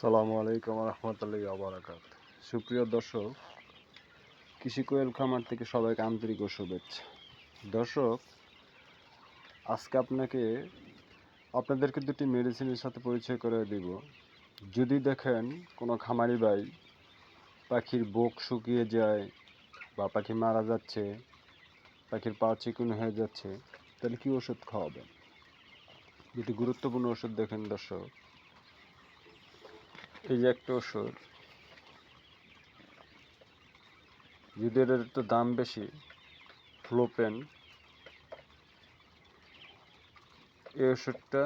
সালামু আলাইকুম রহমতুল্লাহ আবরাকাত সুপ্রিয় দর্শক, কৃষি কোয়েল খামার থেকে সবাইকে আন্তরিক ও শুভেচ্ছা। দর্শক, আজকে আপনাকে, আপনাদেরকে দুটি মেডিসিনের সাথে পরিচয় করে দিব। যদি দেখেন কোনো খামারি ভাই পাখির বুক শুকিয়ে যায় বা পাখি মারা যাচ্ছে, পাখির পা চিকুন হয়ে যাচ্ছে, তাহলে কি ওষুধ খাওয়াবেন? দুটি গুরুত্বপূর্ণ ওষুধ দেখেন দর্শক। এই যে একটা ওষুধ। যদি এটার একটু দাম বেশি, ফ্লোপেন। এই ওষুধটা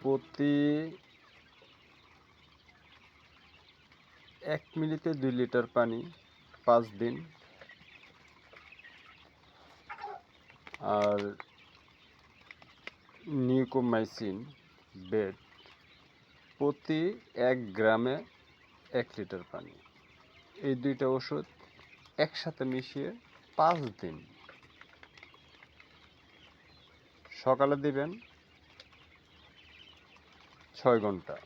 প্রতি এক মিনিটে দুই লিটার পানি পাঁচ দিন। আর নিউকোমাইসিন, বেড। প্রতি এক গ্রামে এক লিটার পানি। এই দুইটা ওষুধ একসাথে মিশিয়ে পাঁচ দিন সকালে দিবেন ছয় ঘণ্টা।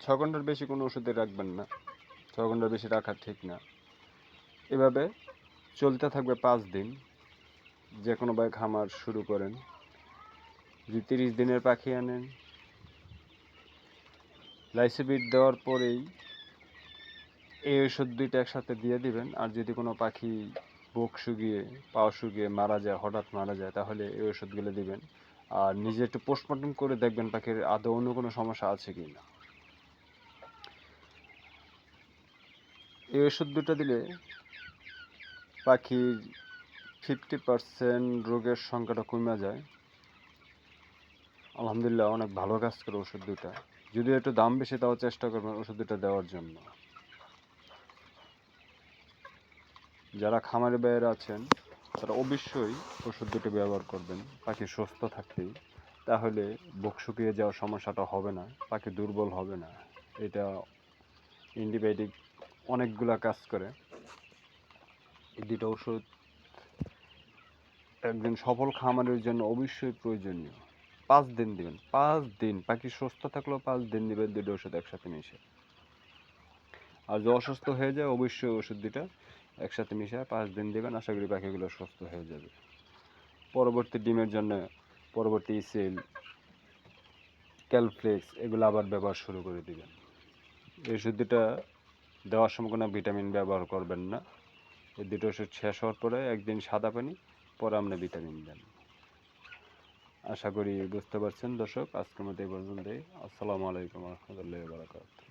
ছয় ঘণ্টার বেশি কোনো ওষুধে রাখবেন না। ছয় ঘণ্টার বেশি রাখা ঠিক না। এভাবে চলতে থাকবে পাঁচ দিন। যে কোনোভাবে খামার শুরু করেন। যদি তিরিশ দিনের পাখি আনেন লাইসিবিট দেওয়ার পরেই এই ওষুধ দুইটা একসাথে দিয়ে দিবেন। আর যদি কোনো পাখি বুক শুকিয়ে পাও শুকিয়ে মারা যায়, হঠাৎ মারা যায়, তাহলে এই ওষুধগুলো দিবেন। আর নিজে একটু পোস্টমর্টম করে দেখবেন পাখির আদৌ অন্য কোনো সমস্যা আছে কি না। এই ওষুধ দুটো দিলে পাখির ফিফটি পার্সেন্ট রোগের সংখ্যাটা কমে যায়। আলহামদুলিল্লাহ, অনেক ভালো কাজ করে ওষুধ দুটা যদি একটু দাম বেশি, তাও চেষ্টা করবেন ওষুধ দুটা দেওয়ার জন্য। যারা খামারি বাইরে আছেন, তারা অবশ্যই ওষুধ দুটো ব্যবহার করবেন পাখি সুস্থ থাকতেই। তাহলে বুক শুকিয়ে যাওয়ার সমস্যাটা হবে না পাখি দুর্বল হবে না। এটা অ্যান্টিবায়োটিক অনেকগুলা কাজ করে। এই দুটো ওষুধ একজন সফল খামারের জন্য অবশ্যই প্রয়োজনীয়। পাঁচ দিন দিবেন, পাঁচ দিন। পাখি সুস্থ থাকলেও পাঁচ দিন দিবেন দুটো ওষুধ একসাথে মিশে। আর যে অসুস্থ হয়ে যায়, অবশ্যই ওষুধ দুটা একসাথে মিশে পাঁচ দিন দিবেন। আশা করি পাখিগুলো সুস্থ হয়ে যাবে। পরবর্তী ডিমের জন্য পরবর্তী সেল ক্যালফ্লেক্স, এগুলো আবার ব্যবহার শুরু করে দিবেন। এই ওষুধ দুটা দেওয়ার সময় কোনো ভিটামিন ব্যবহার করবেন না। এই দুটো ওষুধ শেষ হওয়ার পরে একদিন সাদা পানি, পরে আপনি ভিটামিন দেন। আশা করি বুঝতে পারছেন। দর্শক আজকের মতো এই পর্যন্তই। আসসালামু আলাইকুম রহমতুল্লাহ বারাকাতুহ।